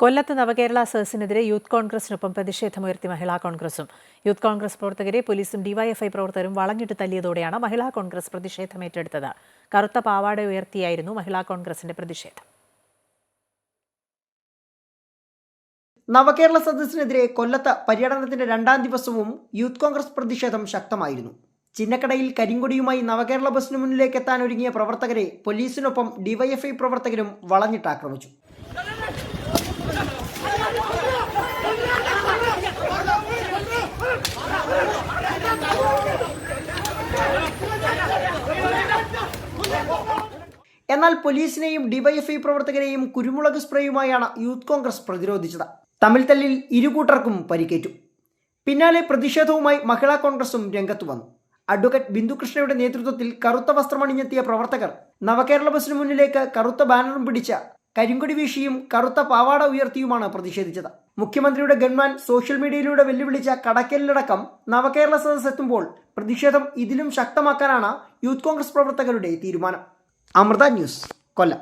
കൊല്ലത്ത് നവകേരള സേഴ്സിനെതിരെ യൂത്ത് കോൺഗ്രസിനൊപ്പം പ്രതിഷേധമുയർത്തി മഹിളാ കോൺഗ്രസും. യൂത്ത് കോൺഗ്രസ് പ്രവർത്തകരെ പോലീസും ഡിവൈഎഫ്ഐ പ്രവർത്തകരും വളഞ്ഞിട്ട് തല്ലിയതോടെയാണ് മഹിളാ കോൺഗ്രസ് പ്രതിഷേധം ഏറ്റെടുത്തത് കറുത്ത പാവാട ഉയർത്തിയായിരുന്നു മഹിളാ കോൺഗ്രസിന്റെ പ്രതിഷേധം. നവകേരള സദസ്സിനെതിരെ കൊല്ലത്ത് പര്യടനത്തിന്റെ രണ്ടാം ദിവസവും യൂത്ത് കോൺഗ്രസ് പ്രതിഷേധം ശക്തമായിരുന്നു. ചിന്നക്കടയിൽ കരിങ്കൊടിയുമായി നവകേരള ബസിന് മുന്നിലേക്ക് എത്താൻ ഒരുങ്ങിയ പ്രവർത്തകരെ പോലീസിനൊപ്പം ഡിവൈഎഫ്ഐ പ്രവർത്തകരും വളഞ്ഞിട്ടാക്രമിച്ചു എന്നാൽ പോലീസിനെയും ഡിവൈഎഫ്ഐ പ്രവർത്തകരെയും കുരുമുളക് സ്പ്രേയുമായാണ് യൂത്ത് കോൺഗ്രസ് പ്രതിരോധിച്ചത്. തമ്മിൽ തല്ലിൽ ഇരുകൂട്ടർക്കും പരിക്കേറ്റു. പിന്നാലെ പ്രതിഷേധവുമായി മഹിളാ കോൺഗ്രസും രംഗത്തു വന്നു. അഡ്വക്കേറ്റ് ബിന്ദുകൃഷ്ണയുടെ നേതൃത്വത്തിൽ കറുത്ത വസ്ത്രമണിഞ്ഞെത്തിയ പ്രവർത്തകർ നവകേരള ബസിനു മുന്നിലേക്ക് കറുത്ത ബാനറും പിടിച്ച കരിങ്കൊടി വീശിയും കറുത്ത പാവാട ഉയർത്തിയുമാണ് പ്രതിഷേധിച്ചത്. മുഖ്യമന്ത്രിയുടെ ഗൺമാൻ സോഷ്യൽ മീഡിയയിലൂടെ വെല്ലുവിളിച്ച കടക്കലിലടക്കം നവകേരള സദസ് എത്തുമ്പോൾ പ്രതിഷേധം ഇതിലും ശക്തമാക്കാനാണ് യൂത്ത് കോൺഗ്രസ് പ്രവർത്തകരുടെ തീരുമാനം. അമൃത ന്യൂസ് കൊല്ലം.